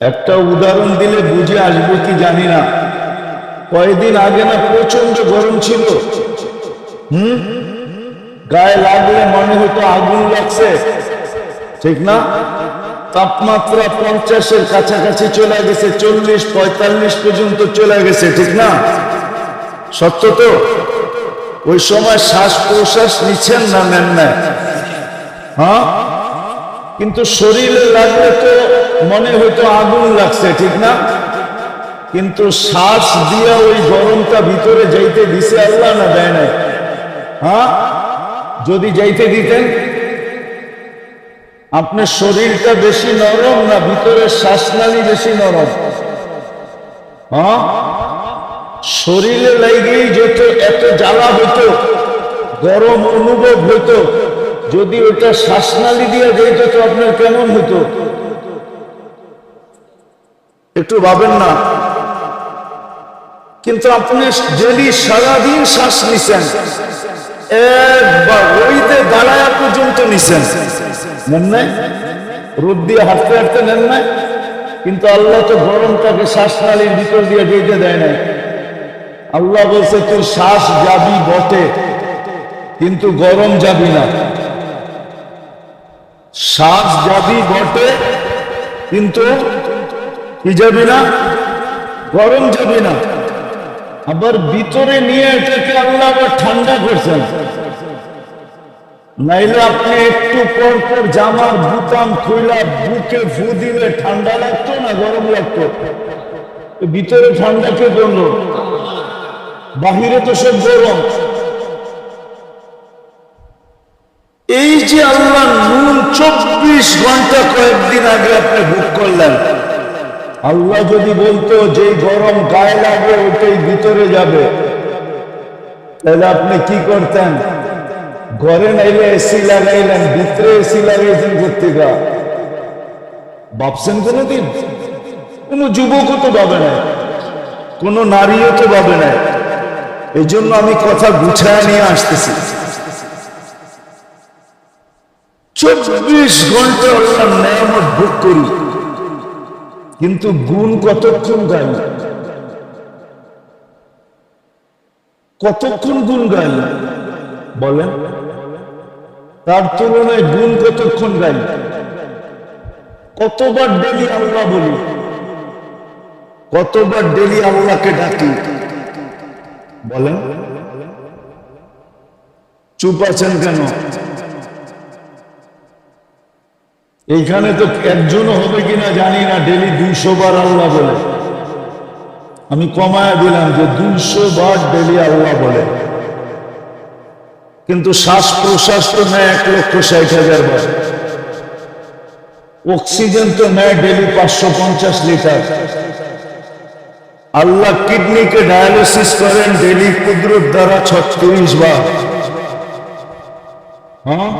একটা উদাহরণ দিলে বুঝে আসবে কি জানি না। কয়েকদিন আগে না প্রচণ্ড গরম ছিল। হুম? গায়ে লাগলে মনে হতো আগুন লাগছে। ঠিক না? তাপমাত্রা পঞ্চাশের কাছাকাছি চলে গেছে, চল্লিশ, পঁয়তাল্লিশ পর্যন্ত চলে গেছে, ঠিক না? সত্য তো? ওই সময় শ্বাস প্রশ্বাস নিচ্ছেন না নেন না হ্যাঁ? কিন্তু শরীরে লাগলে তো মনে হয়তো আগুন লাগছে, ঠিক না? কিন্তু শ্বাস দিয়া ওই গরমটা ভিতরে যাইতে দিছে আল্লাহ না দেয় নাই? হ্যাঁ? যদি যাইতে দিতেন? আপনার শরীরটা বেশি নরম না ভিতরের শ্বাসনালী বেশি নরম? হ্যাঁ? শরীরে লাগেই যত এত জ্বালা হতো গরম অনুভব হতো যদি ওটা শ্বাসনালী দিয়ে যেত তো আপনার কেমন হতো একটু ভাবেন না। কিন্তু আপনি ডেলি সারাদিন শ্বাস নিছেন। পর্যন্ত রোদ দিয়ে হাঁটতে হাঁটতে নেন নাই? কিন্তু আল্লাহ তো ভিতর দিয়ে দেয় নাই। আল্লাহ বলছে তুই শ্বাস যাবি বটে, কিন্তু গরম যাবি না। শ্বাস যাবি বটে, কিন্তু কি যাবি না? গরম যাবি না। আবার ভিতরে নিয়ে এটাকে আল্লাহ আবার ঠান্ডা করছেন নাইলে আপনি একটু পর পর জামার বুতাম খুইলা বুকে ফু দিলে ঠান্ডা লাগতো না, গরম লাগতো? ভিতরে ঠান্ডা কে করল? বাহিরে তো সব গরম। এই যে আল্লাহ নুন চব্বিশ ঘণ্টা কয়েকদিন আগে আপনি বুক করলেন আল্লাহ যদি বলতো যে গরম গায়ে লাগবে ওটাই ভিতরে যাবে। তাহলে আপনি কি করতেন? ঘরে নাইলে এসি লাগাইলেন, ভিতরে এসি লাগাইছেন কোথেকা ভাবছেন কোনোদিন? কোন যুবকও তো ভাবে না কোন নারীও তো ভাবে না এই জন্য আমি কথা গুছায় নিয়ে আসতেছি। চব্বিশ ঘণ্টা আল্লাহ নেয়ামত ভোগ করি কিন্তু গুণ কতক্ষণ গাই কতক্ষণ গুণ গাই বলেন। তার তুলনায় গুণ কতক্ষণ গাই কতবার ডেলি আল্লাহ বলি? কতবার ডেলি আল্লাহকে ডাকি? বলেন। চুপ আছেন কেন? এইখানে তো একজনও হবে কিনা জানি না, ডেলি দুইশো বার আল্লাহ বলে। আমি কমায় দিলাম যে দুইশো বার ডেলি আল্লাহ বলে। কিন্তু শ্বাস প্রশ্বাস তো নেয় এক লক্ষ ষাট হাজার বার। অক্সিজেন তো নেয় ডেলি পাঁচশো পঞ্চাশ লিটার। আল্লাহ কিডনিকে ডায়ালিসিস করেন ডেলি কুদরত দ্বারা ছত্রিশ বার। হ্যাঁ?